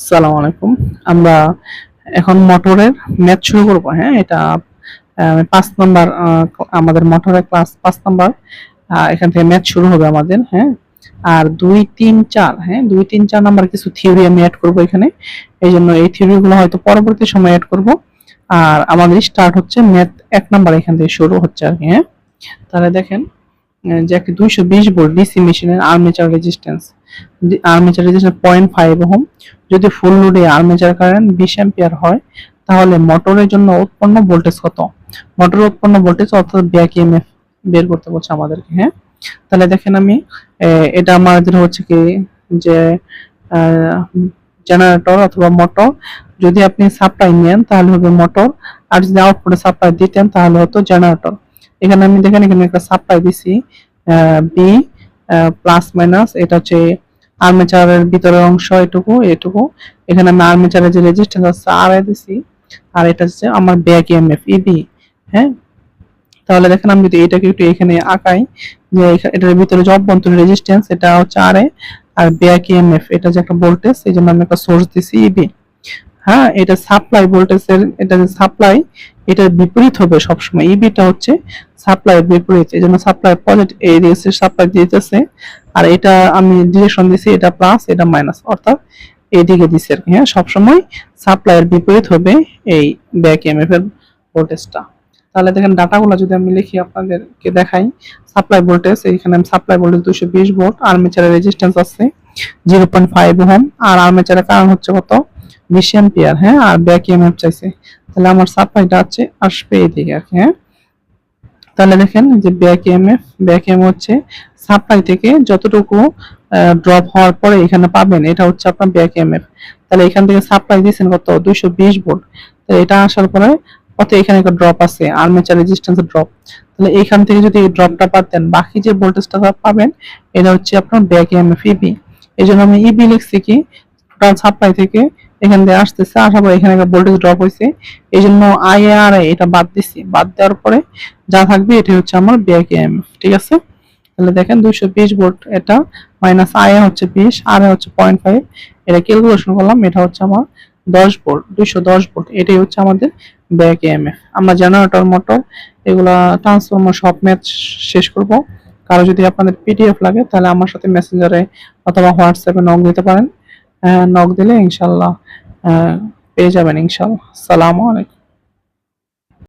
আসসালামু আলাইকুম। আমরা এখন মোটরের ম্যাথ শুরু করব হ্যাঁ? এটা পাঁচ নাম্বার আমাদের মোটরের ক্লাস পাঁচ নাম্বার এখান থেকে ম্যাথ শুরু হবে আমাদের হ্যাঁ? আর দুই, তিন, চার হ্যাঁ? দুই, তিন, চার নাম্বার কিছু থিওরি আমি অ্যাড করব এখানে। এই জন্য এই থিওরিগুলো হয়তো পরবর্তী সময় অ্যাড করব। আর আমাদের স্টার্ট হচ্ছে ম্যাথ এক নাম্বার এখান থেকে শুরু হচ্ছে আর কি হ্যাঁ? তাহলে দেখেন যে একটি দুইশো বিশ ভোল্ট ডিসি মেশিনের armature resistance armature resistance point five ohm, যদি ফুল লোডে আর্মেচার কারেন্ট বিশ অ্যাম্পিয়ার হয়, তাহলে মোটরের জন্য উৎপন্ন ভোল্টেজ কত? মোটরের উৎপন্ন ভোল্টেজ অর্থাৎ ব্যাক ইএমএফ বের করতে বলছে আমাদেরকে হ্যাঁ? তাহলে দেখেন আমি এটা আমাদের হচ্ছে কি, যে জেনারেটর অথবা মোটর যদি আপনি সাপ্লাই নেন, তাহলে হবে মোটর আর যদি আউটপুটে সাপ্লাই দিতেন, তাহলে হতো জেনারেটর এখানে আমি দেখেন, এখানে একটা সাপ্লাই দিছি বি প্লাস মাইনাস এটা হচ্ছে আর্মেচারের ভিতরের অংশ এটুকু এটুকু। এখানে আমি আর্মেচারের যে রেজিস্ট্যান্স আছে এ দিছি। আর এটা হচ্ছে আমার ব্যাক ইএমএফ ইবি হ্যাঁ? তাহলে দেখেন আমি যদি এটাকে একটু এখানে আঁকাই, যে এটার ভিতরে যে অভ্যন্তরীণ রেজিস্ট্যান্স এটা হচ্ছে আর আর ব্যাক ইএমএফ এটা যে একটা ভোল্টেজ এই জন্য আমি একটা সোর্স দিছি ইবি হ্যাঁ? এটা সাপ্লাই ভোল্টেজের এটা যে সাপ্লাই এটার বিপরীত হবে সবসময়। ইবিটা হচ্ছে সাপ্লাইয়ের বিপরীত। এই জন্য সাপ্লাই পজিটিভ এই দিয়েছে সাপ্লাই দিতেছে। আর এটা আমি ডিরেকশন দিছি, এটা প্লাস এটা মাইনাস অর্থাৎ এইদিকে দিছি আর কি হ্যাঁ? সবসময় সাপ্লাইয়ের বিপরীত হবে এই ব্যাক এমএফ এর ভোল্টেজটা তাহলে দেখেন ডাটাগুলো যদি আমি লিখি আপনাদেরকে দেখাই। সাপ্লাই ভোল্টেজ এইখানে আমি সাপ্লাই ভোল্টেজ দুশো বিশ ভোল্ট আর্মেচারের রেজিস্ট্যান্স আছে জিরো পয়েন্ট ফাইভ ওহম আর আর্মেচারের কারণ হচ্ছে কত? বিশ এম্পিয়ার হ্যাঁ? আর ব্যাক এমএফ চাইছে। তাহলে আমার সাপ্লাইটা আছে, আসবে এইদিকে আর হ্যাঁ? তাহলে দেখেন যে ব্যাক এমএফ ব্যাক এম হচ্ছে সাপ্লাই থেকে যতটুকু ড্রপ হওয়ার পরে এখানে পাবেন, এটা হচ্ছে আপনার ব্যাক এমএফ তাহলে এখান থেকে সাপ্লাই দিয়েছেন কত? দুইশো বিশ ভোল্ট তাহলে এটা আসার পরে কত এখানে একটা ড্রপ আছে? আর্মেচার রেজিস্ট্যান্সের ড্রপ তাহলে এখান থেকে যদি এই ড্রপটা পাতেন বাকি যে ভোল্টেজটা পাবেন, এটা হচ্ছে আপনার ব্যাক এমএফ ইবি এই জন্য আমি ইবি লিখছি কি? সাপ্লাই থেকে এখান থেকে আসতেছে আসার পর এখানে একটা ভোল্টেজ ড্রপ হয়েছে। এই জন্য আই আর আই এটা বাদ দিছি। বাদ দেওয়ার পরে যা থাকবে এটা হচ্ছে আমার ব্যাক এমএফ ঠিক আছে? তাহলে দেখেন দুইশো বিশ ভোল্ট এটা মাইনাস আই হচ্ছে বিশ আর হচ্ছে পয়েন্ট ফাইভ। এটা ক্যালকুলেশন করলাম, এটা হচ্ছে আমার দশ ভোল্ট দুইশো দশ ভোল্ট এটাই হচ্ছে আমাদের ব্যাক এমএফ আমরা জেনারেটর মোটর এগুলা ট্রান্সফরমার সব ম্যাচ শেষ করব। কারও যদি আপনাদের পিডিএফ লাগে, তাহলে আমার সাথে মেসেঞ্জারে অথবা হোয়াটসঅ্যাপে নক দিতে পারেন। নক দিলে ইনশাল্লাহ পেয়ে যাবেন ইনশাল্লাহ। সালামু আলাইকুম।